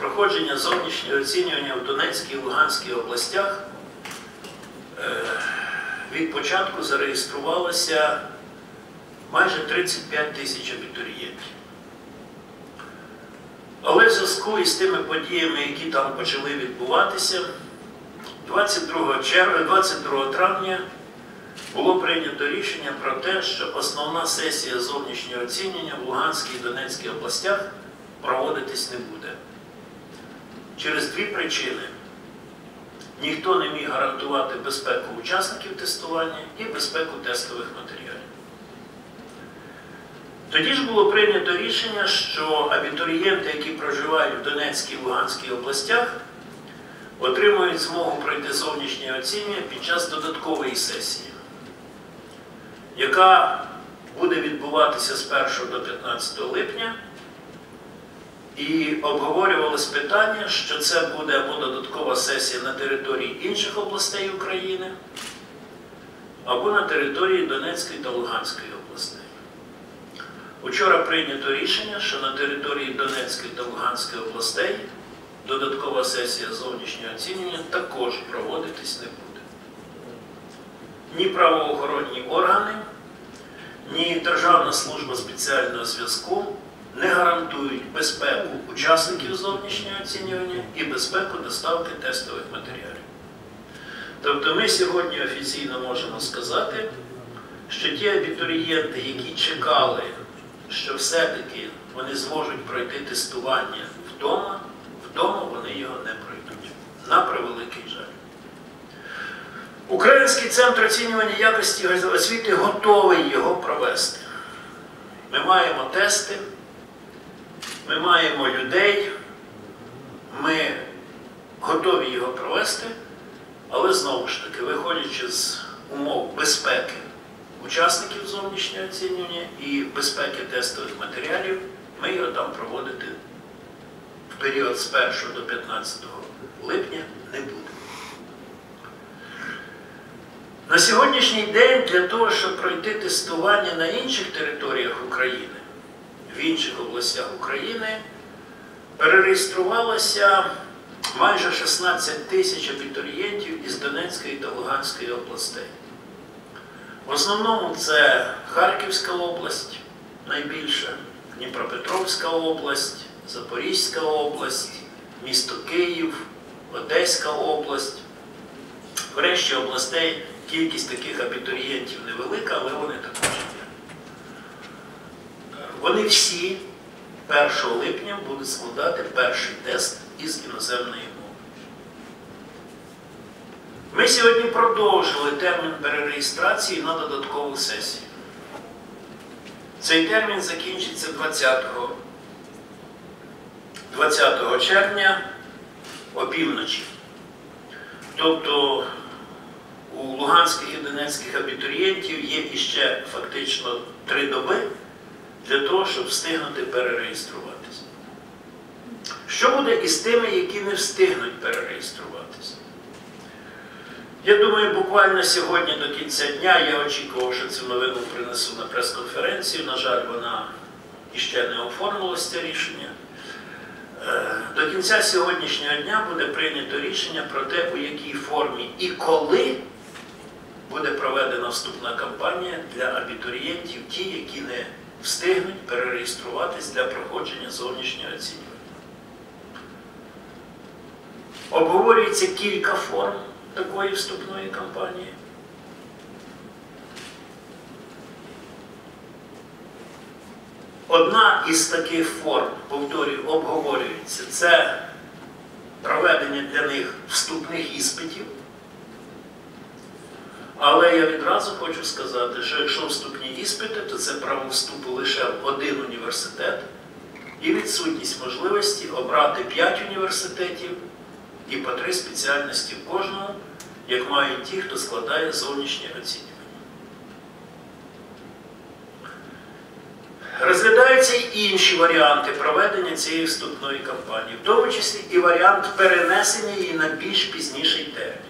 проходження зовнішнього оцінювання в Донецькій і Луганській областях е, від початку зареєструвалося майже 35 тисяч абітурієнтів. Але в зв'язку із тими подіями, які там почали відбуватися, 22 червня, 22 травня було прийнято рішення про те, що основна сесія зовнішнього оцінювання в Луганській і Донецькій областях проводитись не буде. Через дві причини. Ніхто не міг гарантувати безпеку учасників тестування і безпеку тестових матеріалів. Тоді ж було прийнято рішення, що абітурієнти, які проживають в Донецькій і Луганській областях, отримують змогу пройти зовнішнє оцінювання під час додаткової сесії, яка буде відбуватися з 1 до 15 липня. І обговорювалось питання, що це буде або додаткова сесія на території інших областей України, або на території Донецької та Луганської областей. Учора прийнято рішення, що на території Донецької та Луганської областей додаткова сесія зовнішнього оцінювання також проводитись не буде. Ні правоохоронні органи, ні Державна служба спеціального зв'язку не гарантують безпеку учасників зовнішнього оцінювання і безпеку доставки тестових матеріалів. Тобто ми сьогодні офіційно можемо сказати, що ті абітурієнти, які чекали, що все-таки вони зможуть пройти тестування вдома, вдома вони його не пройдуть. На превеликий жаль. Український центр оцінювання якості освіти готовий його провести. Ми маємо тести, ми маємо людей, ми готові його провести, але знову ж таки, виходячи з умов безпеки учасників зовнішнього оцінювання і безпеки тестових матеріалів, ми його там проводити в період з 1 до 15 липня не будемо. На сьогоднішній день для того, щоб пройти тестування на інших територіях України, в інших областях України, перереєструвалося майже 16 тисяч абітурієнтів із Донецької та Луганської областей. В основному це Харківська область найбільше, Дніпропетровська область, Запорізька область, місто Київ, Одеська область. В решті областей кількість таких абітурієнтів невелика, але вони також. Вони всі 1 липня будуть складати перший тест із іноземної мови. Ми сьогодні продовжили термін перереєстрації на додаткову сесію. Цей термін закінчиться 20, 20 червня опівночі. Тобто у луганських і донецьких абітурієнтів є іще фактично три доби для того, щоб встигнути перереєструватися. Що буде із тими, які не встигнуть перереєструватися? Я думаю, буквально сьогодні до кінця дня я очікував, що цю новину принесу на прес-конференцію. На жаль, вона іще не оформилася це рішення. Е, До кінця сьогоднішнього дня буде прийнято рішення про те, у якій формі і коли буде проведена вступна кампанія для абітурієнтів, ті, які не встигнуть перереєструватись для проходження зовнішнього оцінювання. Обговорюється кілька форм такої вступної кампанії. Одна із таких форм, повторюю, обговорюється, це проведення для них вступних іспитів. Але я відразу хочу сказати, що якщо вступні іспити, то це право вступу лише в один університет і відсутність можливості обрати 5 університетів і по три спеціальності в кожному, як мають ті, хто складає зовнішнє оцінювання. Розглядаються й інші варіанти проведення цієї вступної кампанії, в тому числі і варіант перенесення її на більш пізніший термін.